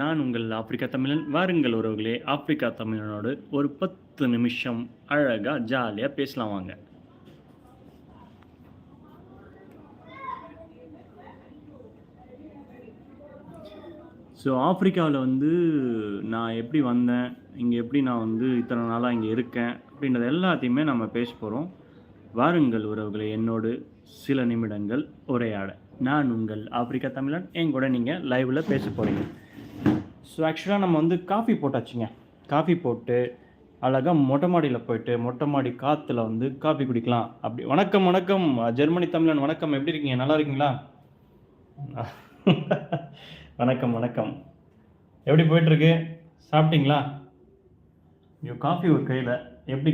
நான் உங்கள் ஆப்பிரிக்கா தமிழன். வாருங்கள் உறவுகளே ஆப்பிரிக்கா தமிழனோடு ஒரு பத்து நிமிஷம் அழகாக ஜாலியாக பேசலாம் வாங்க. ஸோ ஆப்பிரிக்காவில் வந்து நான் எப்படி வந்தேன் இங்கே எப்படி நான் வந்து இத்தனை நாளாக இங்கே இருக்கேன் அப்படின்றது எல்லாத்தையுமே நம்ம பேச போகிறோம் வாருங்கள் உறவுகளை என்னோடு சில நிமிடங்கள் உரையாட. நான் உங்கள் ஆப்பிரிக்கா தமிழன் என் கூட நீங்கள் லைவில் பேச போகிறீங்க ஸோ ஆக்சுவலாக நம்ம வந்து காஃபி போட்டாச்சுங்க. காஃபி போட்டு அழகாக மொட்டை மாடியில் போயிட்டு மொட்டை மாடி காற்றுல வந்து காஃபி குடிக்கலாம். அப்படி வணக்கம் வணக்கம். ஜெர்மனி தமிழன் வணக்கம். எப்படி இருக்கீங்க? நல்லா இருக்கீங்களா? வணக்கம் வணக்கம். எப்படி போயிட்டுருக்கு? சாப்பிட்டீங்களா? ஐயோ காஃபி ஒரு கையில். எப்படி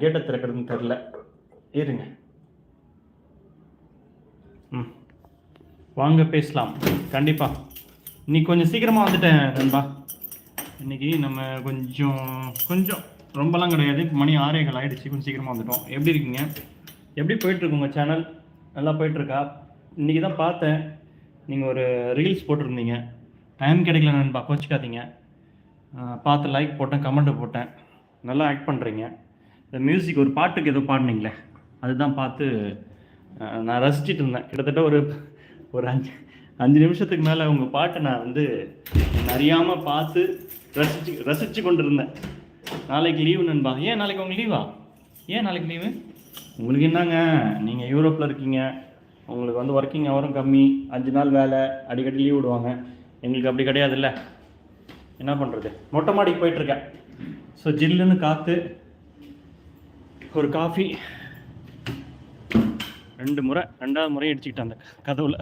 கேட்டை திறக்கிறதுன்னு தெரில இருங்க. ம். வாங்க பேசலாம். கண்டிப்பாக இன்னைக்கு கொஞ்சம் சீக்கிரமாக வந்துட்டேன் நண்பா. இன்னைக்கு நம்ம கொஞ்சம் கொஞ்சம் ரொம்பலாம் கிடையாது. இப்போ மணி ஆறேகள் ஆகிடுச்சு கொஞ்சம் சீக்கிரமாக வந்துட்டோம். எப்படி இருக்கீங்க? எப்படி போயிட்டுருக்கு உங்கள் சேனல் நல்லா போயிட்டுருக்கா? இன்றைக்கி தான் பார்த்தேன். நீங்கள் ஒரு ரீல்ஸ் போட்டிருந்தீங்க. டைம் கிடைக்கல நண்பா. கோச்சிக்காதீங்க. பார்த்து லைக் போட்டேன் கமெண்ட் போட்டேன். நல்லா ஆக்ட் பண்ணுறீங்க இந்த மியூசிக் ஒரு பாட்டுக்கு ஏதோ பாடினீங்களே. அதுதான் பார்த்து நான் ரசிச்சிட்டு இருந்தேன். கிட்டத்தட்ட ஒரு ஒரு அஞ்சு அஞ்சு நிமிஷத்துக்கு மேலே உங்கள் பாட்டை நான் வந்து அறியாமல் பார்த்து ரசிச்சு ரசித்து கொண்டு இருந்தேன் நாளைக்கு லீவு நண்பா. ஏன் நாளைக்கு உங்களுக்கு லீவா ஏன் நாளைக்கு லீவு உங்களுக்கு என்னங்க? நீங்கள் யூரோப்பில் இருக்கீங்க. உங்களுக்கு வந்து ஒர்க்கிங் ஹவரும் கம்மி. அஞ்சு நாள் வேலை. அடிக்கடி லீவ் விடுவாங்க. எங்களுக்கு அப்படி கிடையாதுல்ல. என்ன பண்ணுறது மொட்டை மாடிக்கு போயிட்டுருக்கேன். ஸோ ஜில்லுன்னு காற்று ஒரு காஃபி ரெண்டு முறை ரெண்டாவது முறையும் அடிச்சுக்கிட்டேன் அந்த கதவுல.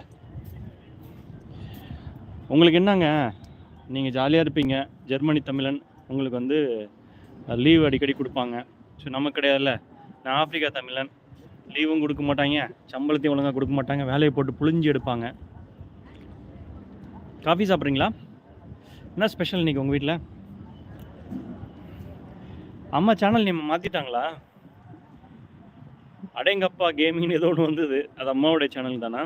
உங்களுக்கு என்னங்க? நீங்கள் ஜாலியாக இருப்பீங்க. ஜெர்மனி தமிழன் உங்களுக்கு வந்து லீவ் அடிக்கடி கொடுப்பாங்க. ஸோ நமக்கு கிடையாதுல்ல. நான் ஆப்பிரிக்கா தமிழன். லீவும் கொடுக்க மாட்டாங்க. சம்பளத்தையும் ஒழுங்காக கொடுக்க மாட்டாங்க. வேலையை போட்டு புழிஞ்சு எடுப்பாங்க. காஃபி சாப்பிட்றீங்களா? என்ன ஸ்பெஷல் இன்னைக்கு உங்கள் வீட்டில் அம்மா சேனல் நீ மாற்றிட்டாங்களா அடேங்கப்பா கேமிங்னு ஏதோ ஒன்று வந்தது. அது அம்மாவுடைய சேனல் தானா?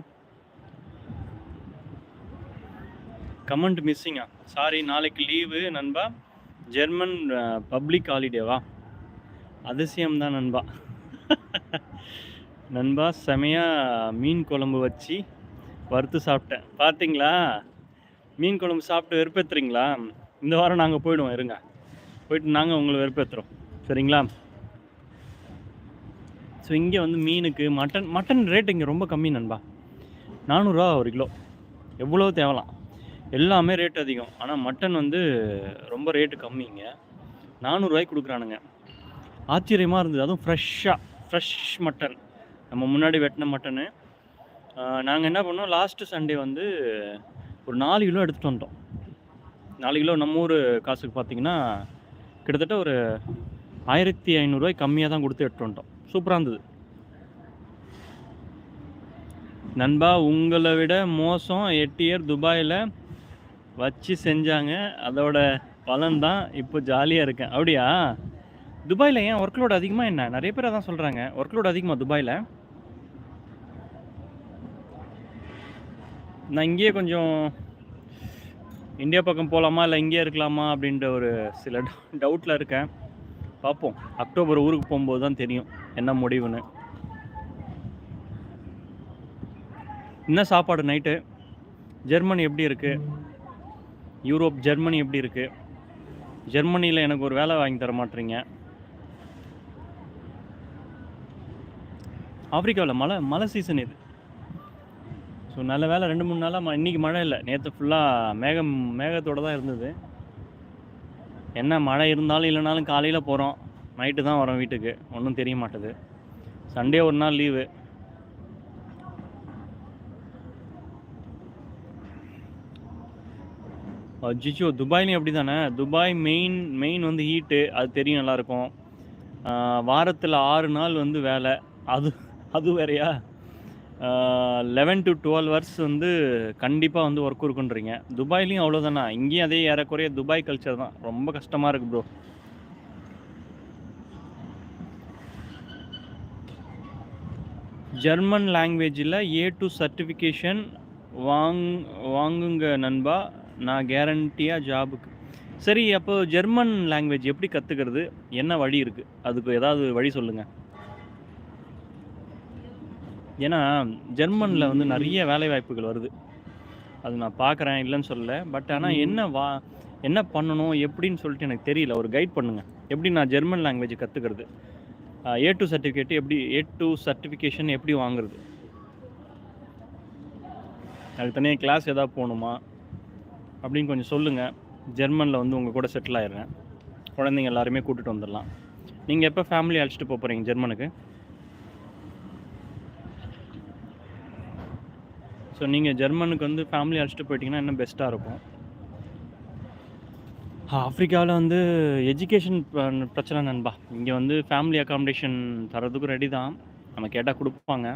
கமெண்ட் மிஸ்ஸிங்கா சாரி நாளைக்கு லீவு நண்பா. ஜெர்மன் பப்ளிக் ஹாலிடேவா அதிசயம் தான் நண்பா. நண்பா செமையாக மீன் குழம்பு வச்சு வறுத்து சாப்பிட்டேன். பார்த்தீங்களா மீன் குழம்பு சாப்பிட்டு வெறுப்பேற்றுறீங்களா இந்த வாரம் நாங்கள் போயிடுவோம் இருங்க. போயிட்டு நாங்கள் உங்களை வெறுப்பேற்றுறோம் சரிங்களா? ஸோ இங்கே வந்து மீனுக்கு மட்டன் மட்டன் ரேட் இங்கே ரொம்ப கம்மி நண்பா. நானூறுரூவா ஒரு கிலோ. எவ்வளோ தேவலாம். எல்லாமே ரேட் அதிகம். ஆனால் மட்டன் வந்து ரொம்ப ரேட்டு கம்மிங்க. நானூறுரூவாய்க்கு கொடுக்குறானுங்க. ஆச்சரியமாக இருந்தது. அதுவும் ஃப்ரெஷ்ஷாக ஃப்ரெஷ் மட்டன் நம்ம முன்னாடி வெட்டின மட்டனு நாங்கள் என்ன பண்ணோம்? லாஸ்ட்டு சண்டே வந்து ஒரு நாலு கிலோ எடுத்துகிட்டு வந்தோம் நாலு கிலோ நம்ம ஊர் காசுக்கு பார்த்தீங்கன்னா கிட்டத்தட்ட ஒரு ஆயிரத்தி ஐநூறுரூவாய் கம்மியாக தான் கொடுத்து எடுத்துகிட்டு வந்துட்டோம். சூப்பராக இருந்தது. நண்பா உங்களை விட மோசம் எட்டு இயர் துபாயில் வச்சு செஞ்சாங்க. அதோட பலன் தான் இப்போ ஜாலியாக இருக்கேன் அப்படியா? துபாயில் ஏன் ஒர்க் லோடு அதிகமாக என்ன? நிறைய பேர் அதான் சொல்கிறாங்க ஒர்க் லோடு அதிகமாக துபாயில்? நான் இங்கேயே கொஞ்சம் இந்தியா பக்கம் போகலாமா இல்லை இங்கேயே இருக்கலாமா? அப்படின்ற ஒரு சில டவுட்டில் இருக்கேன். பார்ப்போம். அக்டோபர் ஊருக்கு போகும்போது தான் தெரியும் என்ன முடிவுன்னு. என்ன சாப்பாடு நைட்டு ஜெர்மனி எப்படி இருக்குது யூரோப் ஜெர்மனி எப்படி இருக்குது ஜெர்மனியில் எனக்கு ஒரு வேலை வாங்கி தர மாட்டீங்க. ஆப்ரிக்காவில் மழை மழை சீசன் இது. ஸோ நல்ல வேலை. ரெண்டு மூணு நாளாக ம இன்றைக்கி மழை இல்லை. நேற்று ஃபுல்லாக மேகம் மேகத்தோடு தான் இருந்தது. என்ன மழை இருந்தாலும் இல்லைனாலும் காலையில் போகிறோம் நைட்டு தான் வரோம் வீட்டுக்கு. ஒன்றும் தெரிய மாட்டுது. சண்டே ஒரு நாள் லீவு அஜிச்சோ துபாய்லேயும் அப்படி தானே துபாய் மெயின் மெயின் வந்து ஹீட்டு அது தெரியும் நல்லாயிருக்கும். வாரத்தில் ஆறு நாள் வந்து வேலை. அது அது வேறையா? லெவன் டு டுவெல் ஹவர்ஸ் வந்து கண்டிப்பாக வந்து ஒர்க் இருக்குன்றீங்க. துபாய்லேயும் அவ்வளோதானா இங்கேயும் அதே ஏறக்குறைய துபாய் கல்ச்சர் தான். ரொம்ப கஷ்டமாக இருக்குது ப்ரோ ஜெர்மன் லாங்குவேஜில் ஏ டு சர்டிஃபிகேஷன் வாங் வாங்குங்க நண்பா. நான் கேரண்டியாக ஜாபுக்கு சரி அப்போ ஜெர்மன் லாங்குவேஜ் எப்படி கற்றுக்கிறது என்ன வழி இருக்குது அதுக்கு ஏதாவது வழி சொல்லுங்கள் ஏன்னா ஜெர்மனில் வந்து நிறைய வேலை வாய்ப்புகள் வருது. அது நான் பார்க்குறேன் இல்லைன்னு சொல்லல. பட் ஆனால் என்ன வா என்ன பண்ணணும் எப்படின்னு சொல்லிட்டு எனக்கு தெரியல. ஒரு கைட் பண்ணுங்கள் எப்படி நான் ஜெர்மன் லாங்குவேஜ் கற்றுக்கிறது ஏ டூ சர்டிஃபிகேட் எப்படி ஏ டூ சர்டிஃபிகேஷன் எப்படி வாங்குறது? அதுக்கு தனியாக கிளாஸ் ஏதாவது போகணுமா? அப்படின்னு கொஞ்சம் சொல்லுங்கள் ஜெர்மனில் வந்து உங்கள் கூட செட்டில் ஆயிடுறேன் குழந்தைங்க எல்லாருமே கூட்டிகிட்டு வந்துடலாம். நீங்கள் எப்போ ஃபேமிலி அழைச்சிட்டு போக போகிறீங்க ஜெர்மனுக்கு? ஸோ நீங்கள் ஜெர்மனுக்கு வந்து ஃபேமிலி அழைச்சிட்டு போயிட்டீங்கன்னா இன்னும் பெஸ்ட்டாக இருக்கும். ஆஃப்ரிக்காவில் வந்து எஜுகேஷன் பிரச்சனை நண்பா. இங்கே வந்து ஃபேமிலி அக்காமடேஷன் தரதுக்கும் ரெடி தான். நம்ம கேட்டால் கொடுப்பாங்க.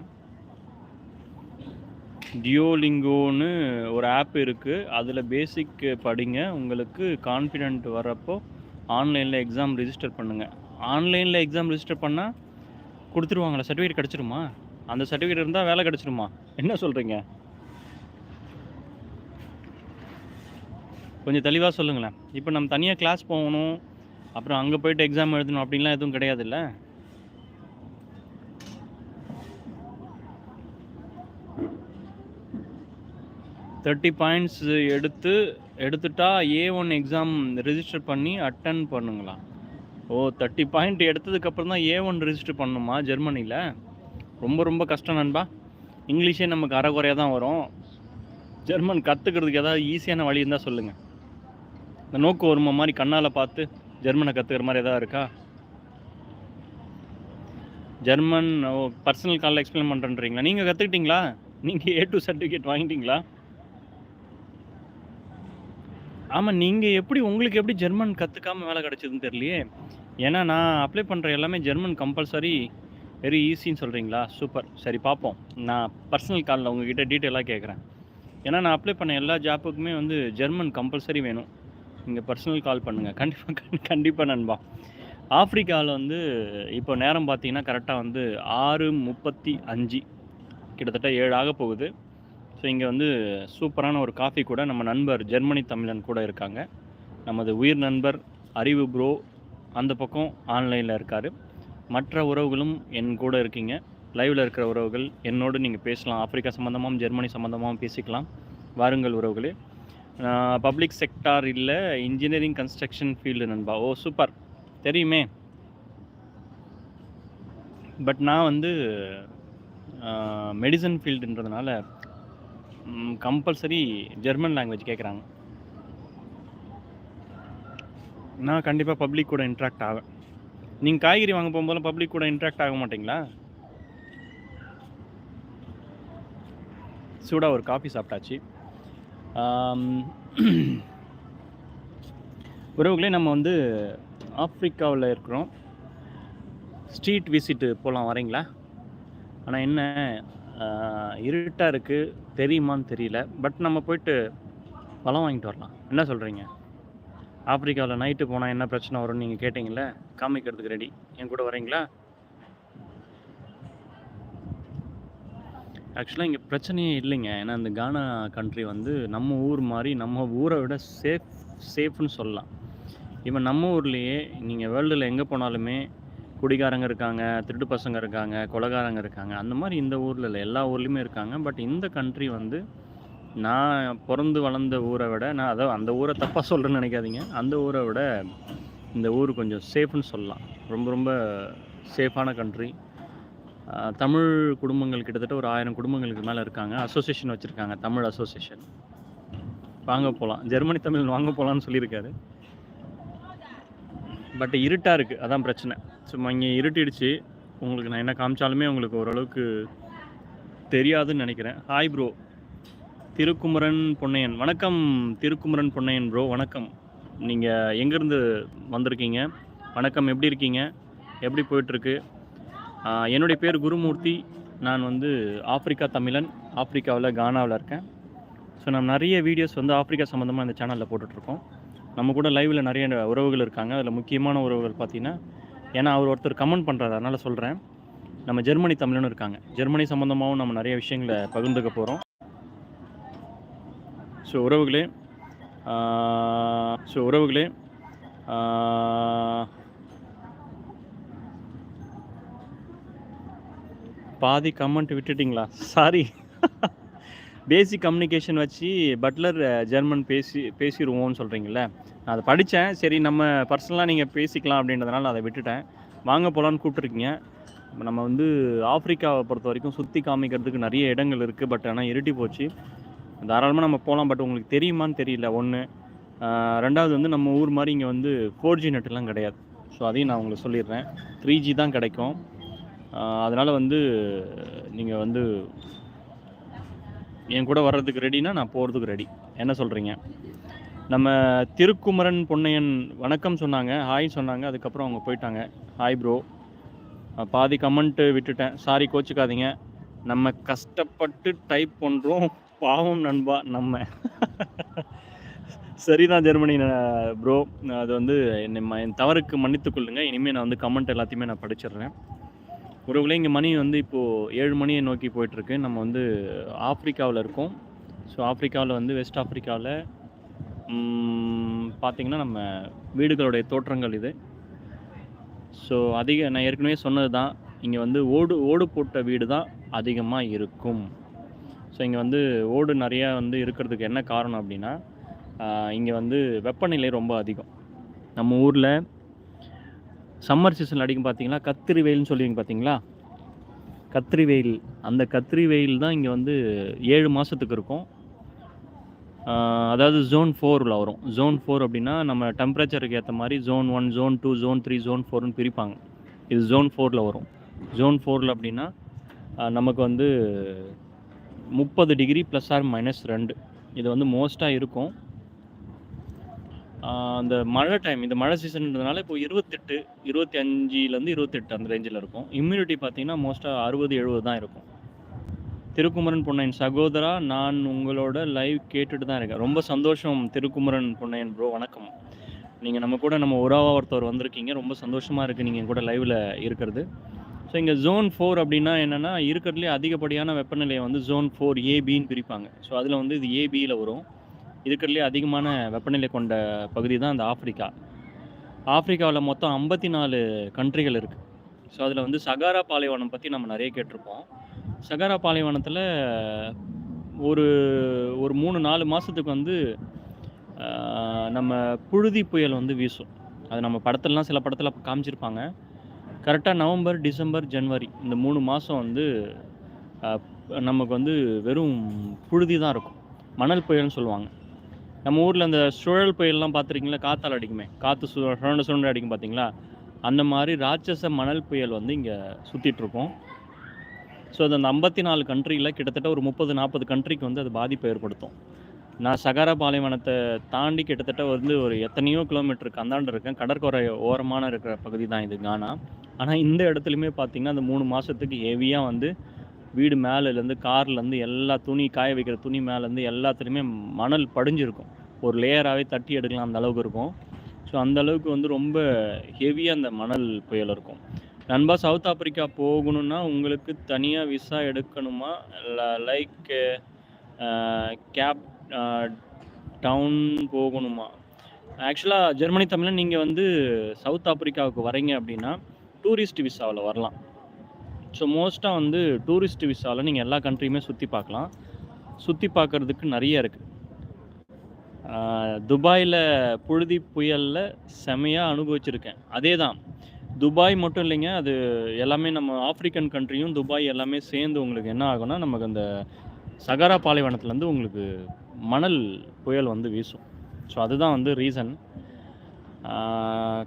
டியோலிங்கோன்னு ஒரு ஆப் இருக்குது அதில் பேசிக் படிங்க. உங்களுக்கு கான்ஃபிடென்ட் வரப்போ ஆன்லைனில் எக்ஸாம் ரிஜிஸ்டர் பண்ணுங்கள் ஆன்லைனில் எக்ஸாம் ரிஜிஸ்டர் பண்ணால் கொடுத்துருவாங்களா சர்டிஃபிகேட் கிடச்சிருமா? அந்த சர்டிஃபிகேட் இருந்தால் வேலை கிடச்சிருமா? என்ன சொல்கிறீங்க கொஞ்சம் தெளிவாக சொல்லுங்களேன். இப்போ நம்ம தனியாக கிளாஸ் போகணும் அப்புறம் அங்கே போயிட்டு எக்ஸாம் எழுதணும் அப்படின்லாம் எதுவும் கிடையாதுல்ல? தேர்ட்டி பாயிண்ட்ஸ் எடுத்து எடுத்துட்டா ஏ ஒன் எக்ஸாம் ரிஜிஸ்டர் பண்ணி அட்டன் பண்ணுங்களா. ஓ தேர்ட்டி பாயிண்ட் எடுத்ததுக்கப்புறம் தான் ஏ ஒன் ரிஜிஸ்டர் பண்ணுமா ஜெர்மனியில் ரொம்ப ரொம்ப கஷ்டம் நண்பா. இங்கிலீஷே நமக்கு அறகுறையாக தான் வரும். ஜெர்மன் கற்றுக்கிறதுக்கு ஏதாவது ஈஸியான வழி இருந்தால் சொல்லுங்கள் இந்த நோக்கு ஒருமை மாதிரி கண்ணால் பார்த்து ஜெர்மனை கற்றுக்கிற மாதிரி எதாவது இருக்கா? ஜெர்மன் ஓ பர்சனல் காலில் எக்ஸ்பிளைன் பண்ணுறேன்றீங்களா நீங்கள் கற்றுக்கிட்டீங்களா நீங்கள் ஏ டூ சர்டிஃபிகேட் வாங்கிட்டீங்களா? ஆமாம் நீங்கள் எப்படி உங்களுக்கு எப்படி ஜெர்மன் கற்றுக்காம வேலை கிடைச்சதுன்னு தெரியலையே. ஏன்னா நான் அப்ளை பண்ணுற எல்லாமே ஜெர்மன் கம்பல்சரி வெரி ஈஸின்னு சொல்கிறீங்களா சூப்பர் சரி பார்ப்போம் நான் பர்சனல் காலில் உங்ககிட்ட டீட்டெயிலாக கேட்குறேன் ஏன்னா நான் அப்ளை பண்ண எல்லா ஜாப்புக்குமே வந்து ஜெர்மன் கம்பல்சரி வேணும். நீங்கள் பர்சனல் கால் பண்ணுங்கள் கண்டிப்பாக கண்டிப்பாக நண்பா. ஆஃப்ரிக்காவில் வந்து இப்போ நேரம் பார்த்தீங்கன்னா கரெக்டாக வந்து ஆறு முப்பத்தி அஞ்சு. கிட்டத்தட்ட ஏழு ஆக போகுது. ஸோ இங்கே வந்து சூப்பரான ஒரு காஃபி கூட நம்ம நண்பர் ஜெர்மனி தமிழன் கூட இருக்காங்க. நமது உயிர் நண்பர் அறிவு ப்ரோ அந்த பக்கம் ஆன்லைனில் இருக்கார். மற்ற உறவுகளும் என் கூட இருக்கீங்க. லைவில் இருக்கிற உறவுகள் என்னோடு நீங்கள் பேசலாம். ஆப்பிரிக்கா சம்மந்தமாகவும் ஜெர்மனி சம்மந்தமாகவும் பேசிக்கலாம். வாருங்கள் உறவுகளே. பப்ளிக் செக்டார் இல்லை இன்ஜினியரிங் கன்ஸ்ட்ரக்ஷன் ஃபீல்டு நண்பா. ஓ சூப்பர் தெரியுமே. பட் நான் வந்து மெடிசன் ஃபீல்டுன்றதுனால கம்பல்சரி ஜெர்மன் லாங்குவேஜ் கேட்குறாங்க நான் கண்டிப்பாக பப்ளிக் கூட இன்ட்ராக்ட் ஆவேன். நீங்கள் காய்கறி வாங்க போகும்போது பப்ளிக் கூட இன்ட்ராக்ட் ஆக மாட்டிங்களா? சூடாக ஒரு காஃபி சாப்பிட்டாச்சு. உறவுகளே நம்ம வந்து ஆப்ரிக்காவில் இருக்கிறோம். ஸ்ட்ரீட் விசிட்டு போகலாம் வரீங்களா? ஆனால் என்ன இருட்டாக இருக்குது தெரியுமான்னு தெரியல. பட் நம்ம போயிட்டு பழம் வாங்கிட்டு வரலாம். என்ன சொல்கிறீங்க ஆப்பிரிக்காவில் நைட்டு போனால் என்ன பிரச்சனை வரும்னு நீங்கள் கேட்டிங்கள காமிக்கிறதுக்கு ரெடி என் கூட வரீங்களா? ஆக்சுவலாக இங்கே பிரச்சனையே இல்லைங்க. ஏன்னா இந்த கானா கண்ட்ரி வந்து நம்ம ஊர் மாதிரி நம்ம ஊரை விட சேஃப் சேஃப்னு சொல்லலாம். இவன் நம்ம ஊர்லேயே நீங்கள் வேர்ல்டில் எங்கே போனாலுமே குடிகாரங்க இருக்காங்க திருட்டு பசங்க இருக்காங்க கொலகாரங்க இருக்காங்க. அந்த மாதிரி இந்த ஊரில் இல்லை எல்லா ஊர்லேயுமே இருக்காங்க. பட் இந்த கண்ட்ரி வந்து நான் பிறந்து வளர்ந்த ஊரை விட நான் அதை அந்த ஊரை தப்பாக சொல்கிறேன்னு நினைக்காதீங்க. அந்த ஊரை விட இந்த ஊர் கொஞ்சம் சேஃப்னு சொல்லலாம். ரொம்ப ரொம்ப சேஃபான கண்ட்ரி தமிழ் குடும்பங்கள் கிட்டத்தட்ட ஒரு ஆயிரம் குடும்பங்களுக்கு மேலே இருக்காங்க. அசோசியேஷன் வச்சுருக்காங்க தமிழ் அசோசியேஷன் வாங்க போகலாம் ஜெர்மனி தமிழ் வாங்க போகலான்னு சொல்லியிருக்காரு. பட் இருட்டாக இருக்குது அதான் பிரச்சனை. சும்மா இங்கே இருட்டிடுச்சு. உங்களுக்கு நான் என்ன காமிச்சாலுமே உங்களுக்கு ஓரளவுக்கு தெரியாதுன்னு நினைக்கிறேன். Hi bro Thirukumaran Ponnaiyan. வணக்கம் திருக்குமரன் பொன்னையன் ப்ரோ வணக்கம். நீங்கள் எங்கேருந்து வந்திருக்கீங்க? வணக்கம். எப்படி இருக்கீங்க? எப்படி போயிட்டுருக்கு? என்னுடைய பேர் குருமூர்த்தி. நான் வந்து ஆப்பிரிக்கா தமிழன். ஆப்பிரிக்காவில் கானாவில் இருக்கேன். ஸோ நான் நிறைய வீடியோஸ் வந்து ஆப்பிரிக்கா சம்மந்தமாக இந்த சேனலில் போட்டுட்ருக்கோம். நம்ம கூட லைவில் நிறைய உறவுகள் இருக்காங்க. அதில் முக்கியமான உறவுகள் பார்த்தீங்கன்னா ஏன்னா அவர் ஒருத்தர் கமெண்ட் பண்ணுறாரு அதனால் சொல்கிறேன் நம்ம ஜெர்மனி தமிழனும் இருக்காங்க. ஜெர்மனி சம்மந்தமாகவும் நம்ம நிறைய விஷயங்களை பகிர்ந்துக்க போகிறோம் ஸோ உறவுகளே ஸோ உறவுகளே பாதி கமெண்ட் விட்டுட்டிங்களா? சாரி பேசிக் கம்யூனிகேஷன் வச்சு பட்லர் ஜெர்மன் பேசி பேசிடுவோம்னு சொல்கிறீங்கள நான் அதை படித்தேன் சரி நம்ம பர்சனலாக நீங்கள் பேசிக்கலாம் அப்படின்றதுனால அதை விட்டுட்டேன். வாங்க போகலான்னு கூப்பிட்ருக்கீங்க நம்ம வந்து ஆஃப்ரிக்காவை பொறுத்த வரைக்கும் சுற்றி காமிக்கிறதுக்கு நிறைய இடங்கள் இருக்குது பட் ஆனால் இருட்டி போச்சு. தாராளமாக நம்ம போகலாம் பட் உங்களுக்கு தெரியுமான்னு தெரியல. ஒன்று ரெண்டாவது வந்து நம்ம ஊர் மாதிரி இங்கே வந்து ஃபோர் ஜி நெட்லாம் கிடையாது. ஸோ அதையும் நான் உங்களுக்கு சொல்லிடுறேன். த்ரீ ஜி தான் கிடைக்கும். அதனால் வந்து நீங்கள் வந்து என் கூட வர்றதுக்கு ரெடினா நான் போகிறதுக்கு ரெடி என்ன சொல்கிறீங்க நம்ம திருக்குமரன் பொன்னையன் வணக்கம் சொன்னாங்க ஹாய் சொன்னாங்க அதுக்கப்புறம் அவங்க போயிட்டாங்க. ஹாய் ப்ரோ பாதி கமெண்ட்டு விட்டுட்டேன். சாரி கோச்சிக்காதீங்க. நம்ம கஷ்டப்பட்டு டைப் பண்ணுறோம் பாவம் நண்பா நம்ம. சரிதான் ஜெர்மனி ப்ரோ அது வந்து என்னை ம- என் தவறுக்கு மன்னித்துக்கொள்ளுங்க இனிமேல் நான் வந்து கமெண்ட் எல்லாத்தையுமே நான் படிச்சிடுறேன். உறவுகளே இங்கே மணி வந்து இப்போது ஏழு மணியை நோக்கி போயிட்டுருக்கு. நம்ம வந்து ஆப்ரிக்காவில் இருக்கோம். ஸோ ஆப்ரிக்காவில் வந்து வெஸ்ட் ஆப்ரிக்காவில் பார்த்திங்கன்னா நம்ம வீடுகளுடைய தோற்றங்கள் இது. ஸோ அதிக நான் ஏற்கனவே சொன்னது தான் இங்கே வந்து ஓடு ஓடு போட்ட வீடு தான் அதிகமாக இருக்கும். ஸோ இங்கே வந்து ஓடு நிறையா வந்து இருக்கிறதுக்கு என்ன காரணம் அப்படின்னா இங்கே வந்து வெப்பநிலை ரொம்ப அதிகம். நம்ம ஊரில் சம்மர் சீசன் அடிக்கும் பார்த்தீங்களா கத்திரி வெயில்னு சொல்லுவீங்க பார்த்தீங்களா கத்திரி வெயில். அந்த கத்திரி வெயில் தான் இங்கே வந்து ஏழு மாதத்துக்கு இருக்கும். அதாவது ஜோன் ஃபோரில் வரும். ஜோன் ஃபோர் அப்படின்னா நம்ம டெம்பரேச்சருக்கு ஏற்ற மாதிரி zone one zone two zone three zone ஃபோர்னு பிரிப்பாங்க. இது ஜோன் ஃபோரில் வரும். ஜோன் ஃபோரில் அப்படின்னா நமக்கு வந்து முப்பது டிகிரி ப்ளஸ் ஆர் மைனஸ் ரெண்டு. இது வந்து மோஸ்ட்டாக இருக்கும். அந்த மழை டைம் இந்த மழை சீசன்றதுனால இப்போ இருபத்தெட்டு இருபத்தி அஞ்சுலேருந்து இருபத்தெட்டு அந்த ரேஞ்சில் இருக்கும். இம்யூனிட்டி பார்த்தீங்கன்னா மோஸ்ட்டாக அறுபது எழுபது தான் இருக்கும். திருக்குமரன் பொன்னையன் சகோதரா நான் உங்களோட லைவ் கேட்டுட்டு தான் இருக்கேன். ரொம்ப சந்தோஷம் திருக்குமரன் பொன்னையன் ப்ரோ வணக்கம். நீங்கள் நம்ம கூட நம்ம உறவா ஒருத்தவர் வந்திருக்கீங்க. ரொம்ப சந்தோஷமாக இருக்குது நீங்கள் கூட லைவில் இருக்கிறது. ஸோ இங்கே ஜோன் ஃபோர் அப்படின்னா என்னென்னா இருக்கிறதுலே அதிகப்படியான வெப்பநிலையை வந்து ஜோன் ஃபோர் ஏபின்னு பிரிப்பாங்க. ஸோ அதில் வந்து இது ஏபியில் வரும். இருக்கிறதுலே அதிகமான வெப்பநிலை கொண்ட பகுதி தான் இந்த ஆப்பிரிக்கா. ஆப்பிரிக்காவில் மொத்தம் ஐம்பத்தி நாலு கண்ட்ரிகள் இருக்குது ஸோ அதில் வந்து சகாரா பாலைவனம் பற்றி நம்ம நிறைய கேட்டிருப்போம். சகாரா பாலைவனத்தில் ஒரு ஒரு மூணு நாலு மாதத்துக்கு வந்து நம்ம புழுதி புயல் வந்து வீசும். அது நம்ம படத்துலலாம் சில படத்தில் காமிச்சிருப்பாங்க. கரெக்டாக நவம்பர் டிசம்பர் ஜனவரி இந்த மூணு மாதம் வந்து நமக்கு வந்து வெறும் புழுதி தான் இருக்கும். மணல் புயல்னு சொல்லுவாங்க. நம்ம ஊரில் அந்த சுழல் புயல்லாம் பார்த்துருக்கீங்களா காத்தால் அடிக்குமே. காற்று சு சுரண்ட சுழண்டு அடிக்கும் பார்த்தீங்களா அந்த மாதிரி ராட்சச மணல் புயல் வந்து இங்கே சுற்றிட்டுருக்கோம் ஸோ அது அந்த ஐம்பத்தி நாலு கண்ட்ரியில் கிட்டத்தட்ட ஒரு முப்பது நாற்பது கண்ட்ரிக்கு வந்து அது பாதிப்பை ஏற்படுத்தும். நான் சகாரா பாலைவனத்தை தாண்டி கிட்டத்தட்ட வந்து ஒரு எத்தனையோ கிலோமீட்டருக்கு அந்தாண்டு இருக்கேன். கடற்கரை ஓரமான இருக்கிற பகுதி தான் இது கானா. ஆனால் இந்த இடத்துலையுமே பார்த்தீங்கன்னா அந்த மூணு மாதத்துக்கு ஹெவியாக வந்து வீடு மேலேருந்து கார்லேருந்து எல்லா துணி காய வைக்கிற துணி மேலேருந்து எல்லாத்துலேயுமே மணல் படிஞ்சிருக்கும். ஒரு லேயராகவே தட்டி எடுக்கலாம் அந்த அளவுக்கு இருக்கும். ஸோ அந்த அளவுக்கு வந்து ரொம்ப ஹெவியாக அந்த மணல் புயல் இருக்கும். நண்பா சவுத் ஆப்பிரிக்கா போகணுன்னா உங்களுக்கு தனியாக விசா எடுக்கணுமா? லைக் கேப் டவுன் போகணுமா? ஆக்சுவலாக ஜெர்மனி தமிழில் நீங்கள் வந்து சவுத் ஆப்பிரிக்காவுக்கு வரீங்க அப்படின்னா டூரிஸ்ட் விசாவில் வரலாம். ஸோ மோஸ்ட்டாக வந்து டூரிஸ்ட் விசாவில் நீங்கள் எல்லா கண்ட்ரியுமே சுற்றி பார்க்கலாம். சுற்றி பார்க்குறதுக்கு நிறைய இருக்குது துபாயில் புழுதி புயலில் செமையாக அனுபவிச்சிருக்கேன். அதே தான். துபாய் மட்டும் இல்லைங்க அது எல்லாமே நம்ம ஆப்ரிக்கன் கண்ட்ரியும் துபாய் எல்லாமே சேர்ந்து உங்களுக்கு என்ன ஆகும்னா நமக்கு அந்த சகாரா பாலைவனத்துலேருந்து உங்களுக்கு மணல் புயல் வந்து வீசும். ஸோ அதுதான் வந்து ரீசன்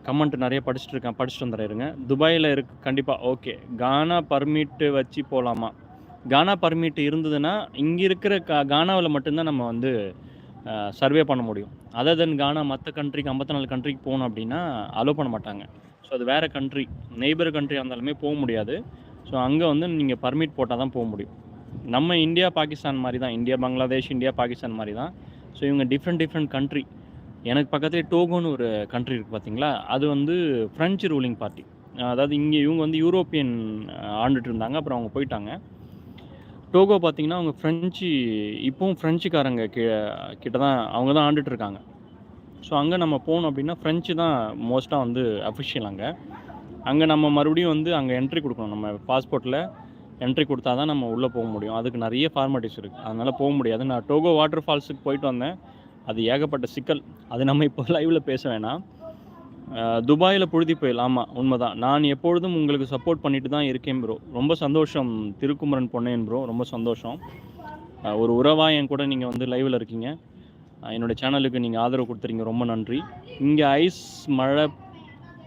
கமெண்ட் நிறைய படிச்சுட்டு இருக்கேன். படிச்சுட்டு வந்துடுறேங்க துபாயில் இருக்கு கண்டிப்பாக ஓகே. கானா பர்மிட்டு வச்சு போகலாமா கானா பர்மிட் இருந்ததுன்னா இங்கே இருக்கிற கா கானாவில் மட்டும்தான் நம்ம வந்து சர்வே பண்ண முடியும். அதர் தென் கானா மற்ற கண்ட்ரிக்கு ஐம்பத்தி நாலு கண்ட்ரிக்கு போகணும் அப்படின்னா அலோவ் பண்ண மாட்டாங்க. ஸோ அது வேறு கண்ட்ரி நெய்பர் கண்ட்ரியாக இருந்தாலுமே போக முடியாது. ஸோ அங்கே வந்து நீங்கள் பர்மிட் போட்டால் தான் போக முடியும். நம்ம இந்தியா பாகிஸ்தான் மாதிரி தான். இந்தியா பங்களாதேஷ் இந்தியா பாகிஸ்தான் மாதிரி தான். ஸோ இவங்க டிஃப்ரெண்ட் டிஃப்ரெண்ட் கண்ட்ரி எனக்கு பக்கத்துலேயே டோகோன்னு ஒரு கண்ட்ரி இருக்குது பார்த்தீங்களா அது வந்து ஃப்ரெஞ்சு ரூலிங் பார்ட்டி அதாவது இங்கே இவங்க வந்து யூரோப்பியன் ஆண்டுட்டு இருந்தாங்க. அப்புறம் அவங்க போயிட்டாங்க. டோகோ பார்த்தீங்கன்னா அவங்க ஃப்ரெஞ்சு இப்போவும் ஃப்ரெஞ்சுக்காரங்க கி கிட்ட தான் அவங்க தான் ஆண்டுட்டு இருக்காங்க. ஸோ அங்கே நம்ம போனோம் அப்படின்னா ஃப்ரெஞ்சு தான் மோஸ்ட்டாக வந்து அஃபிஷியல் அங்கே. அங்கே நம்ம மறுபடியும் வந்து அங்கே என்ட்ரி கொடுக்கணும். நம்ம பாஸ்போர்ட்டில் என்ட்ரி கொடுத்தா தான் நம்ம உள்ளே போக முடியும். அதுக்கு நிறைய ஃபார்மாலிட்டிஸ் இருக்குது அதனால் போக முடியாது. நான் டோகோ வாட்டர் ஃபால்ஸுக்கு போயிட்டு வந்தேன். அது ஏகப்பட்ட சிக்கல். அது நம்ம இப்போ லைவில் பேச வேணாம். துபாயில் புழுதி புயல். ஆமாம் உண்மைதான். நான் எப்பொழுதும் உங்களுக்கு சப்போர்ட் பண்ணிட்டு தான் இருக்கேன் ப்ரோ ரொம்ப சந்தோஷம். திருக்குமரன் பொன்னேன் ப்ரோ ரொம்ப சந்தோஷம். ஒரு உறவாக என் கூட நீங்கள் வந்து லைவில் இருக்கீங்க. என்னோடய சேனலுக்கு நீங்கள் ஆதரவு கொடுத்துறீங்க. ரொம்ப நன்றி. இங்கே ஐஸ் மழை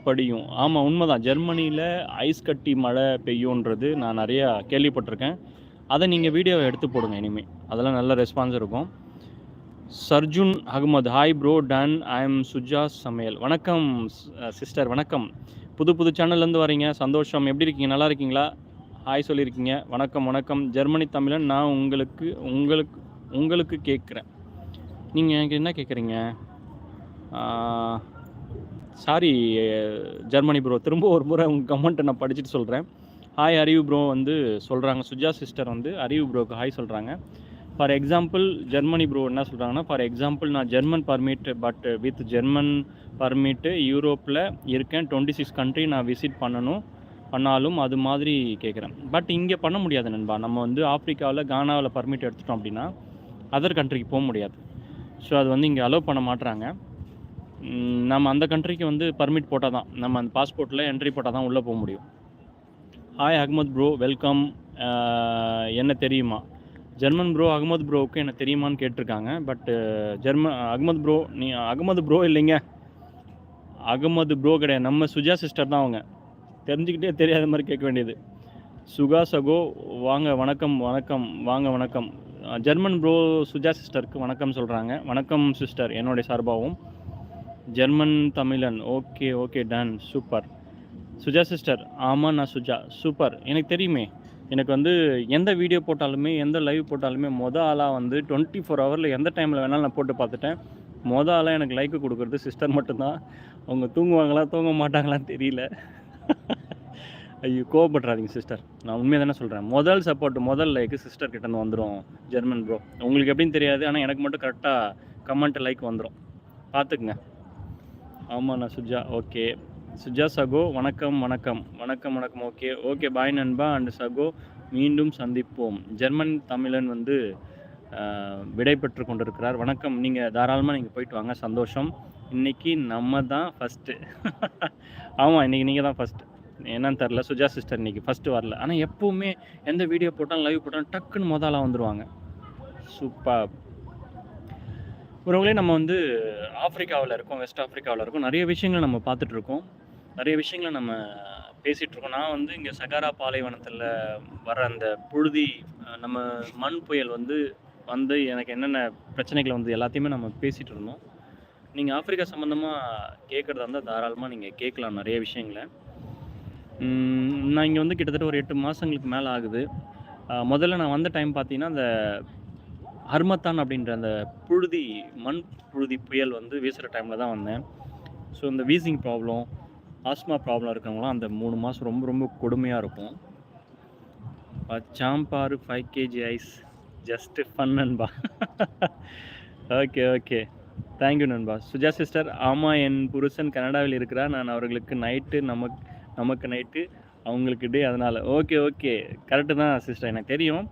படியும். ஆமாம் உண்மைதான். ஜெர்மனியில் ஐஸ் கட்டி மழை பெய்யுன்றது நான் நிறையா கேள்விப்பட்டிருக்கேன். அதை நீங்கள் வீடியோவை எடுத்து போடுங்க இனிமேல் அதெல்லாம் நல்ல ரெஸ்பான்ஸ் இருக்கும். Sarjun Ahamed. Hi bro done I am Suja சமையல் வணக்கம் சிஸ்டர் வணக்கம். புது புது சேனல்லேருந்து வரீங்க. சந்தோஷம். எப்படி இருக்கீங்க? நல்லா இருக்கீங்களா? ஹாய் சொல்லியிருக்கீங்க. வணக்கம் வணக்கம். ஜெர்மனி தமிழன் நான் உங்களுக்கு உங்களுக்கு உங்களுக்கு கேட்குறேன். நீங்கள் எனக்கு என்ன கேட்குறீங்க? சாரி ஜெர்மனி ப்ரோ திரும்ப ஒரு முறை உங்கள் கமெண்ட்டை நான் படிச்சுட்டு சொல்கிறேன் ஹாய் அறிவு ப்ரோ வந்து சொல்கிறாங்க சுஜா சிஸ்டர் வந்து அறிவு ப்ரோக்கு ஹாய் சொல்கிறாங்க ஃபார் எக்ஸாம்பிள் ஜெர்மனி ப்ரோ என்ன சொல்கிறாங்கன்னா ஃபார் எக்ஸாம்பிள் நான் German permit but with German permit யூரோப்பில் இருக்கேன். டுவெண்ட்டி சிக்ஸ் கண்ட்ரி நான் விசிட் பண்ணணும் பண்ணாலும் அது மாதிரி கேட்குறேன் பட் இங்கே பண்ண முடியாது நண்பா. நம்ம வந்து ஆப்பிரிக்காவில் கானாவில் பர்மிட் எடுத்துட்டோம் அப்படின்னா அதர் கண்ட்ரிக்கு போக முடியாது. ஸோ அது வந்து இங்கே அலோவ் பண்ண மாட்றாங்க. நம்ம அந்த கண்ட்ரிக்கு வந்து பர்மிட் போட்டால் தான் நம்ம அந்த பாஸ்போர்ட்டில் என்ட்ரி போட்டால் தான் உள்ளே போக முடியும். ஹாய் அஹ்மத் ப்ரோ வெல்கம் என்ன தெரியுமா? ஜெர்மன் ப்ரோ அகமது ப்ரோவுக்கு என்ன தெரியுமான்னு கேட்டிருக்காங்க. பட் ஜெர்மன் அகமது ப்ரோ நீ அகமது ப்ரோ இல்லைங்க. அகமது ப்ரோ கிடையாது. நம்ம சுஜா சிஸ்டர் தான் அவங்க. தெரிஞ்சுக்கிட்டே தெரியாத மாதிரி கேட்க வேண்டியது. சுகா சகோ வாங்க வணக்கம் வணக்கம் வாங்க வணக்கம். ஜெர்மன் ப்ரோ சுஜா சிஸ்டருக்கு வணக்கம் சொல்கிறாங்க வணக்கம் சிஸ்டர் என்னுடைய சார்பாகவும். ஜெர்மன் தமிழன். Okay okay done super Suja sister ஆமாம் நான் சுஜா. சூப்பர் எனக்கு தெரியுமே. எனக்கு வந்து எந்த வீடியோ போட்டாலுமே எந்த லைவ் போட்டாலுமே மொதல் ஆளாக வந்து டுவெண்ட்டி ஃபோர் ஹவரில் எந்த டைமில் வேணாலும் நான் போட்டு பார்த்துட்டேன். மொதல் ஆளாக எனக்கு லைக்கு கொடுக்குறது சிஸ்டர் மட்டும்தான். அவங்க தூங்குவாங்களா தூங்க மாட்டாங்களான்னு தெரியல. ஐயோ கோவப்படுறாதீங்க சிஸ்டர் நான் உண்மையாக தானே சொல்கிறேன் முதல் சப்போர்ட் முதல் லைக்கு சிஸ்டர் கிட்டேருந்து வந்துடும் ஜெர்மன் ப்ரோ உங்களுக்கு எப்படின்னு தெரியாது ஆனால் எனக்கு மட்டும் கரெக்டாக கமெண்ட் லைக் வந்துடும் பார்த்துக்குங்க. ஆமாம் நான் சுஜா. ஓகே சுஜா சகோ வணக்கம் வணக்கம். வணக்கம் வணக்கம். ஓகே ஓகே பாய் நண்பா. அண்ட் சகோ மீண்டும் சந்திப்போம். ஜெர்மன் தமிழன் வந்து விடை பெற்று கொண்டிருக்கிறார். வணக்கம். நீங்கள் தாராளமாக நீங்கள் போயிட்டு வாங்க. சந்தோஷம். இன்னைக்கு நம்ம தான் ஃபஸ்ட்டு ஆமாம் இன்றைக்கி நீங்கள் தான் ஃபஸ்ட்டு என்னன்னு தெரில சுஜா சிஸ்டர் இன்றைக்கி ஃபஸ்ட்டு வரல. ஆனால் எப்போவுமே எந்த வீடியோ போட்டாலும் லைவ் போட்டாலும் டக்குன்னு முதலாக வந்துடுவாங்க சூப்பர் ஒருவங்களே நம்ம வந்து ஆப்பிரிக்காவில் இருக்கோம் வெஸ்ட் ஆஃப்ரிக்காவில் இருக்கோம். நிறைய விஷயங்களை நம்ம பார்த்துட்ருக்கோம் நிறைய விஷயங்களை நம்ம பேசிகிட்ருக்கோம் நான் வந்து இங்கே சகாரா பாலைவனத்தில் வர அந்த புழுதி நம்ம மண் புயல் வந்து வந்து எனக்கு என்னென்ன பிரச்சனைகள் வந்து எல்லாத்தையுமே நம்ம பேசிகிட்டு இருந்தோம். நீங்கள் ஆப்பிரிக்கா சம்மந்தமாக கேட்குறதா இருந்தால் தாராளமாக நீங்கள் கேட்கலாம் நிறைய விஷயங்களை. நான் இங்கே வந்து கிட்டத்தட்ட ஒரு எட்டு மாதங்களுக்கு மேலே ஆகுது. முதல்ல நான் வந்த டைம் பார்த்தீங்கன்னா அந்த ஹர்மத்தான் அப்படின்ற அந்த புழுதி மண் புழுதி புயல் வந்து வீசுகிற டைமில் தான் வந்தேன். ஸோ இந்த வீசிங் ப்ராப்ளம் ஆஸ்மா ப்ராப்ளம் இருக்கிறவங்களாம் அந்த மூணு மாதம் ரொம்ப ரொம்ப கொடுமையாக இருக்கும். Sambar five KG ice just fun நண்பா. ஓகே ஓகே தேங்க்யூ நண்பா. சுஜா சிஸ்டர் ஆமாம் என் புருஷன் கனடாவில் இருக்கிறார். நான் அவர்களுக்கு நைட்டு நமக்கு நமக்கு நைட்டு அவங்களுக்கு டே அதனால். ஓகே ஓகே கரெக்டு தான் சிஸ்டர் எனக்கு தெரியும்.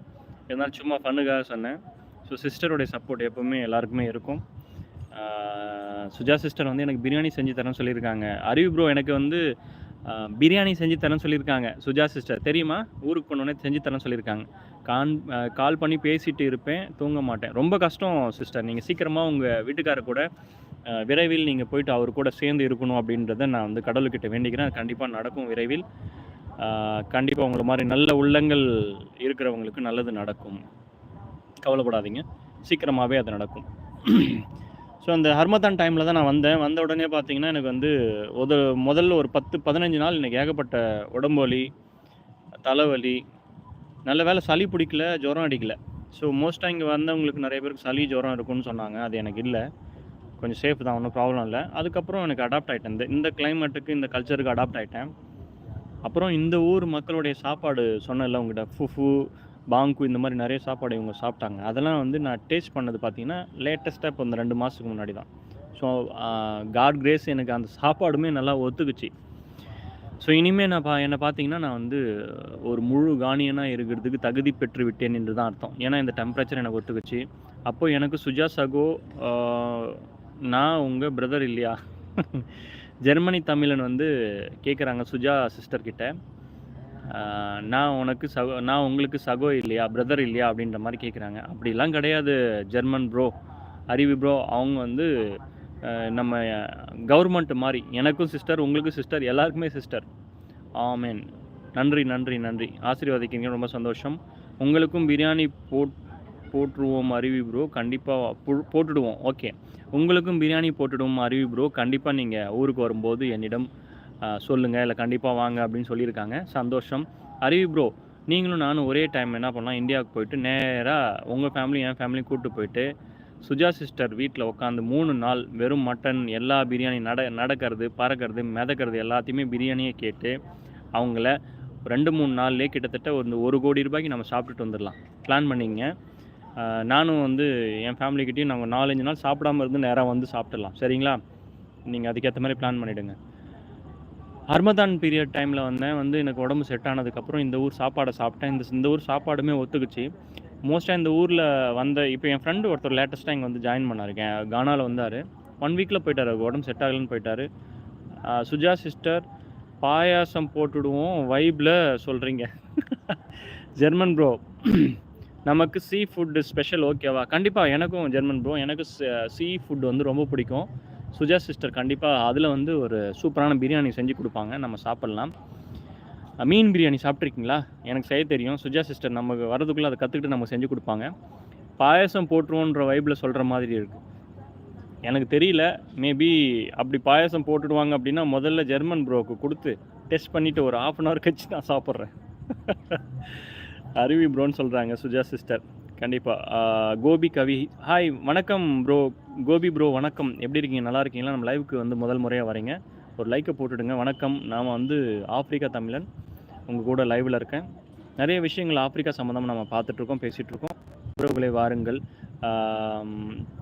இருந்தாலும் சும்மா ஃபன்னுக்காக சொன்னேன். ஸோ சிஸ்டருடைய சப்போர்ட் எப்போவுமே எல்லாருக்குமே இருக்கும். சுஜா சிஸ்டர் வந்து எனக்கு பிரியாணி செஞ்சு தரேன்னு சொல்லியிருக்காங்க. அறிவு ப்ரோ எனக்கு வந்து பிரியாணி செஞ்சு தரேன்னு சொல்லியிருக்காங்க சுஜா சிஸ்டர் தெரியுமா? ஊருக்கு போனோடனே செஞ்சு தரேன்னு சொல்லியிருக்காங்க. கான் கால் பண்ணி பேசிட்டு இருப்பேன் தூங்க மாட்டேன். ரொம்ப கஷ்டம் சிஸ்டர் நீங்கள் சீக்கிரமாக உங்கள் வீட்டுக்காரர் கூட விரைவில் நீங்கள் போயிட்டு அவர் கூட சேர்ந்து இருக்கணும் அப்படின்றத நான் வந்து கடவுள்கிட்ட வேண்டிக்கிறேன். கண்டிப்பாக நடக்கும் விரைவில். கண்டிப்பாக உங்களை மாதிரி நல்ல உள்ளங்கள் இருக்கிறவங்களுக்கு நல்லது நடக்கும். கவலைப்படாதீங்க. சீக்கிரமாகவே அது நடக்கும். ஸோ அந்த ஹர்மதான் டைமில் தான் நான் வந்தேன். வந்த உடனே பார்த்தீங்கன்னா எனக்கு வந்து ஒரு முதல்ல ஒரு பத்து பதினஞ்சு நாள் எனக்கு ஏகப்பட்ட உடம்பு வலி தலைவலி நல்ல வேளை சளி பிடிக்கல ஜுரம் அடிக்கல. ஸோ மோஸ்ட்டாக இங்கே வந்தவங்களுக்கு நிறைய பேருக்கு சளி ஜுரம் இருக்கும்னு சொன்னாங்க. அது எனக்கு இல்லை. கொஞ்சம் சேஃப் தான் ஒன்றும் ப்ராப்ளம் இல்லை. அதுக்கப்புறம் எனக்கு அடாப்ட் ஆகிட்டேன் இந்த இந்த கிளைமேட்டுக்கு இந்த கல்ச்சருக்கு அடாப்ட் ஆகிட்டேன் அப்புறம் இந்த ஊர் மக்களுடைய சாப்பாடு சொன்னல உங்ககிட்ட. ஃபுஃபு பாங்கு இந்த மாதிரி நிறைய சாப்பாடு இவங்க சாப்பிட்டாங்க. அதெல்லாம் வந்து நான் டேஸ்ட் பண்ணது பார்த்தீங்கன்னா லேட்டஸ்ட்டாக இப்போ இந்த ரெண்டு மாதத்துக்கு முன்னாடி தான். ஸோ காட் கிரேஸ் எனக்கு அந்த சாப்பாடுமே நல்லா ஒத்துக்குச்சு. ஸோ இனிமேல் நான் பா என்னை பார்த்தீங்கன்னா நான் வந்து ஒரு முழு கானியனாக இருக்கிறதுக்கு தகுதி பெற்று விட்டேன் என்று தான் அர்த்தம். ஏன்னா இந்த டெம்பரேச்சர் எனக்கு ஒத்துக்குச்சு. அப்போது எனக்கு சுஜா சகோ நான் உங்கள் பிரதர் இல்லையா? ஜெர்மனி தமிழன் வந்து கேட்குறாங்க சுஜா சிஸ்டர்கிட்ட நான் உனக்கு சகோ நான் உங்களுக்கு சகோ இல்லையா பிரதர் இல்லையா அப்படின்ற மாதிரி கேட்குறாங்க அப்படிலாம் கிடையாது ஜெர்மன் ப்ரோ அறிவு ப்ரோ அவங்க வந்து நம்ம கவர்மெண்ட் மாதிரி எனக்கும் சிஸ்டர் உங்களுக்கும் சிஸ்டர் எல்லாருக்குமே சிஸ்டர் ஆமேன். நன்றி நன்றி நன்றி. ஆசீர்வாதிக்கிறீங்க ரொம்ப சந்தோஷம். உங்களுக்கும் பிரியாணி போட் போட்டுருவோம் அருவி ப்ரோ கண்டிப்பாக போட்டுடுவோம். ஓகே உங்களுக்கும் பிரியாணி போட்டுடுவோம் அருவி ப்ரோ கண்டிப்பாக நீங்கள் ஊருக்கு வரும்போது என்னிடம் சொல்லுங்கள் இல்லை கண்டிப்பாக வாங்க அப்படின்னு சொல்லியிருக்காங்க. சந்தோஷம். அறிவி ப்ரோ நீங்களும் நானும் ஒரே டைம் என்ன பண்ணலாம்? இந்தியாவுக்கு போயிட்டு நேராக உங்கள் ஃபேமிலி என் ஃபேமிலி கூப்பிட்டு போயிட்டு சுஜா சிஸ்டர் வீட்டில் உட்காந்து மூணு நாள் வெறும் மட்டன் எல்லா பிரியாணி நட நடக்கிறது பறக்கிறது மிதக்கிறது எல்லாத்தையுமே பிரியாணியை கேட்டு அவங்கள ரெண்டு மூணு நாள்லேயே கிட்டத்தட்ட ஒரு ஒரு கோடி ரூபாய்க்கு நம்ம சாப்பிட்டுட்டு வந்துடலாம். பிளான் பண்ணிங்க நானும் வந்து என் ஃபேமிலிக்கிட்டேயும் நாங்கள் நாலஞ்சு நாள் சாப்பிடாம இருந்து நேராக வந்து சாப்பிட்டுடலாம். சரிங்களா? நீங்கள் அதுக்கேற்ற மாதிரி பிளான் பண்ணிவிடுங்க ஹர்மதான் பீரியட் டைமில் வந்தேன். வந்து எனக்கு உடம்பு செட் ஆனதுக்கப்புறம் இந்த ஊர் சாப்பாடை சாப்பிட்டேன். இந்த இந்த ஊர் சாப்பாடுமே ஒத்துக்குச்சு. மோஸ்ட்டாக இந்த ஊரில் வந்த இப்போ என் ஃப்ரெண்டு ஒருத்தர் லேட்டஸ்ட்டாக இங்கே வந்து ஜாயின் பண்ணாருக்கேன் கானாவில் கானால வந்தார். ஒன் வீக்கில் போயிட்டார். அவருக்கு உடம்பு செட் ஆகலன்னு போயிட்டார். சுஜா சிஸ்டர் பாயாசம் போட்டுடுவோம் வைப்பில் சொல்கிறீங்க ஜெர்மன் ப்ரோ நமக்கு சீ ஃபுட்டு ஸ்பெஷல் ஓகேவா கண்டிப்பாக எனக்கும் ஜெர்மன் ப்ரோ எனக்கு சீ ஃபுட் வந்து ரொம்ப பிடிக்கும். சுஜா சிஸ்டர் கண்டிப்பாக அதில் வந்து ஒரு சூப்பரான பிரியாணி செஞ்சு கொடுப்பாங்க. நம்ம சாப்பிட்லாம். மீன் பிரியாணி சாப்பிட்ருக்கீங்களா எனக்கு செய்ய தெரியும். சுஜா சிஸ்டர் நமக்கு வரதுக்குள்ளே அதை கற்றுக்கிட்டு நம்ம செஞ்சு கொடுப்பாங்க. பாயாசம் போட்டுருவோன்ற வைப்பில் சொல்கிற மாதிரி இருக்குது எனக்கு தெரியல. மேபி அப்படி பாயாசம் போட்டுடுவாங்க அப்படின்னா முதல்ல ஜெர்மன் ப்ரோக்கு கொடுத்து டெஸ்ட் பண்ணிவிட்டு ஒரு ஆஃப் அன் ஹவர் கழிச்சு நான் சாப்பிட்றேன். அருவி ப்ரோன்னு சொல்கிறாங்க சுஜா சிஸ்டர். கண்டிப்பாக கோபி கவி. ஹாய் வணக்கம் ப்ரோ கோபி ப்ரோ வணக்கம். எப்படி இருக்கீங்க? நல்லா இருக்கீங்களா? நம்ம லைவுக்கு வந்து முதல் முறையாக வரீங்க. ஒரு லைக்கை போட்டுடுங்க. வணக்கம். நாம் வந்து ஆப்பிரிக்கா தமிழன். உங்கள் கூட லைவில் இருக்கேன். நிறைய விஷயங்கள் ஆப்பிரிக்கா சம்மந்தமாக நம்ம பார்த்துட்ருக்கோம் பேசிகிட்ருக்கோம் உறவுகளை வாருங்கள்.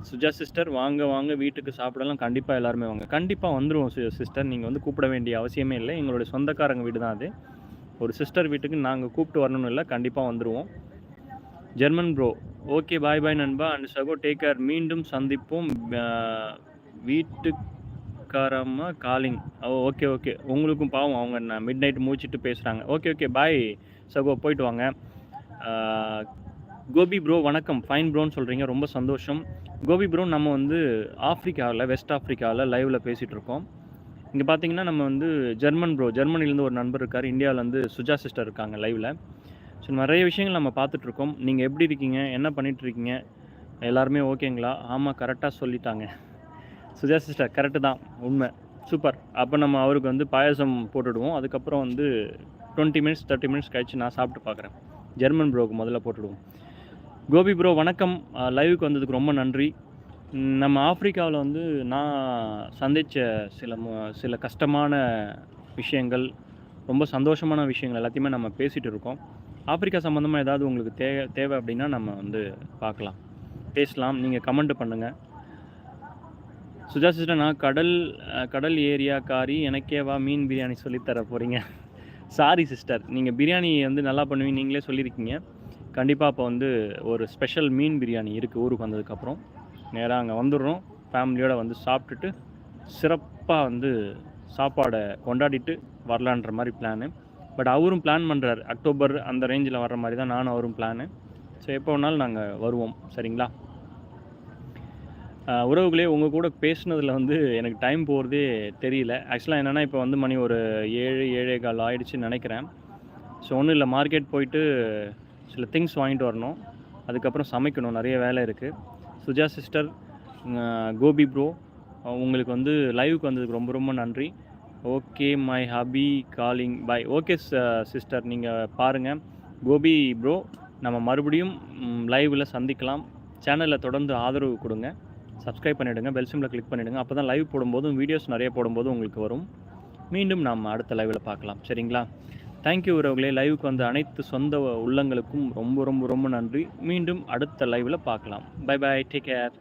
சுஜா சிஸ்டர் வாங்க வாங்க. வீட்டுக்கு சாப்பிடலாம். கண்டிப்பாக எல்லாருமே வாங்க. கண்டிப்பாக வந்துடுவோம் சிஸ்டர் நீங்கள் வந்து கூப்பிட வேண்டிய அவசியமே இல்லை. எங்களுடைய சொந்தக்காரங்க வீடு தான் அது. ஒரு சிஸ்டர் வீட்டுக்கு நாங்கள் கூப்பிட்டு வரணும்னு இல்லை. கண்டிப்பாக வந்துடுவோம் German bro okay bye bye நண்பா. அண்ட் சகோ டேக் கேர் மீண்டும் சந்திப்போம். வீட்டுக்காரமாக வீட்டுக்காரம்மா காலிங் ஓ ஓகே ஓகே உங்களுக்கும் பாவம். அவங்க நான் மிட் நைட் மூச்சிட்டு பேசுகிறாங்க ஓகே ஓகே பாய் சகோ போயிட்டு வாங்க. கோபி ப்ரோ வணக்கம். ஃபைன் ப்ரோன்னு சொல்கிறீங்க ரொம்ப சந்தோஷம். கோபி ப்ரோ நம்ம வந்து ஆஃப்ரிக்காவில் வெஸ்ட் ஆஃப்ரிக்காவில் லைவில் பேசிகிட்டு இருக்கோம். இங்கே பார்த்தீங்கன்னா நம்ம வந்து ஜெர்மன் ப்ரோ ஜெர்மனிலேருந்து ஒரு நண்பர் இருக்கார். இந்தியாவிலேருந்து சுஜா சிஸ்டர் இருக்காங்க லைவில் ஸோ நிறைய விஷயங்கள் நம்ம பார்த்துட்ருக்கோம். நீங்கள் எப்படி இருக்கீங்க? என்ன பண்ணிகிட்ருக்கீங்க எல்லாருமே ஓகேங்களா? ஆமாம் கரெக்டாக சொல்லிட்டாங்க. சுஜா சிஸ்டர் கரெக்டு தான். உண்மை. சூப்பர். அப்போ நம்ம அவருக்கு வந்து பாயாசம் போட்டுடுவோம். அதுக்கப்புறம் வந்து டுவெண்ட்டி மினிட்ஸ் தேர்ட்டி மினிட்ஸ் கழிச்சு நான் சாப்பிட்டு பார்க்குறேன். ஜெர்மன் ப்ரோவுக்கு முதல்ல போட்டுடுவோம். கோபி ப்ரோ வணக்கம். லைவுக்கு வந்ததுக்கு ரொம்ப நன்றி. நம்ம ஆப்பிரிக்காவில் வந்து நான் சந்தித்த சில சில கஷ்டமான விஷயங்கள் ரொம்ப சந்தோஷமான விஷயங்கள் எல்லாத்தையுமே நம்ம பேசிகிட்டு இருக்கோம். ஆப்பிரிக்கா சம்மந்தமாக ஏதாவது உங்களுக்கு தே தேவை அப்படின்னா நம்ம வந்து பார்க்கலாம். பேசலாம். நீங்கள் கமெண்ட் பண்ணுங்கள் சுஜா சிஸ்டர் நான் கடல் ஏரியா காரி எனக்கேவா மீன் பிரியாணி சொல்லித்தர போகிறீங்க சாரி சிஸ்டர் நீங்கள் பிரியாணி வந்து நல்லா பண்ணுவீங்க நீங்களே சொல்லியிருக்கீங்க. கண்டிப்பாக இப்போ வந்து ஒரு ஸ்பெஷல் மீன் பிரியாணி இருக்குது ஊருக்கு வந்ததுக்கப்புறம். நேராக அங்கே வந்துடுறோம். ஃபேமிலியோடு வந்து சாப்பிட்டுட்டு சிறப்பாக வந்து சாப்பாடை கொண்டாடிட்டு வரலான்ற மாதிரி பிளானு பட் அவரும் பிளான் பண்ணுறாரு அக்டோபர் அந்த ரேஞ்சில் வர்ற மாதிரி தான் நானும் அவரும் பிளானு ஸோ எப்போ வேணாலும் நாங்கள் வருவோம். சரிங்களா? உறவுகளே உங்கள் கூட பேசுனதில் வந்து எனக்கு டைம் போகிறதே தெரியல. ஆக்சுவலாக என்னென்னா இப்போ வந்து மணி ஒரு ஏழு ஏழே கால் ஆயிடுச்சுன்னு நினைக்கிறேன். ஸோ ஒன்றும் இல்லை. மார்க்கெட் போயிட்டு சில திங்ஸ் வாங்கிட்டு வரணும். அதுக்கப்புறம் சமைக்கணும். நிறைய வேலை இருக்குது சுஜா சிஸ்டர் கோபி ப்ரோ உங்களுக்கு வந்து லைவுக்கு வந்ததுக்கு ரொம்ப ரொம்ப நன்றி. Okay my hubby calling bye okay sister நீங்கள் பாருங்கள் கோபி ப்ரோ நம்ம மறுபடியும் லைவில் சந்திக்கலாம். சேனலில் தொடர்ந்து ஆதரவு கொடுங்க. சப்ஸ்கிரைப் பண்ணிவிடுங்க பெல் சிம்மில் கிளிக் பண்ணிவிடுங்க அப்போ தான் லைவ் போடும்போதும் வீடியோஸ் நிறைய போடும்போதும் உங்களுக்கு வரும். மீண்டும் நாம் அடுத்த லைவில் பார்க்கலாம். சரிங்களா? தேங்க்யூ உறவுகளே. லைவுக்கு வந்த அனைத்து சொந்த உள்ளங்களுக்கும் ரொம்ப ரொம்ப ரொம்ப நன்றி. மீண்டும் அடுத்த லைவில் பார்க்கலாம். By bye take care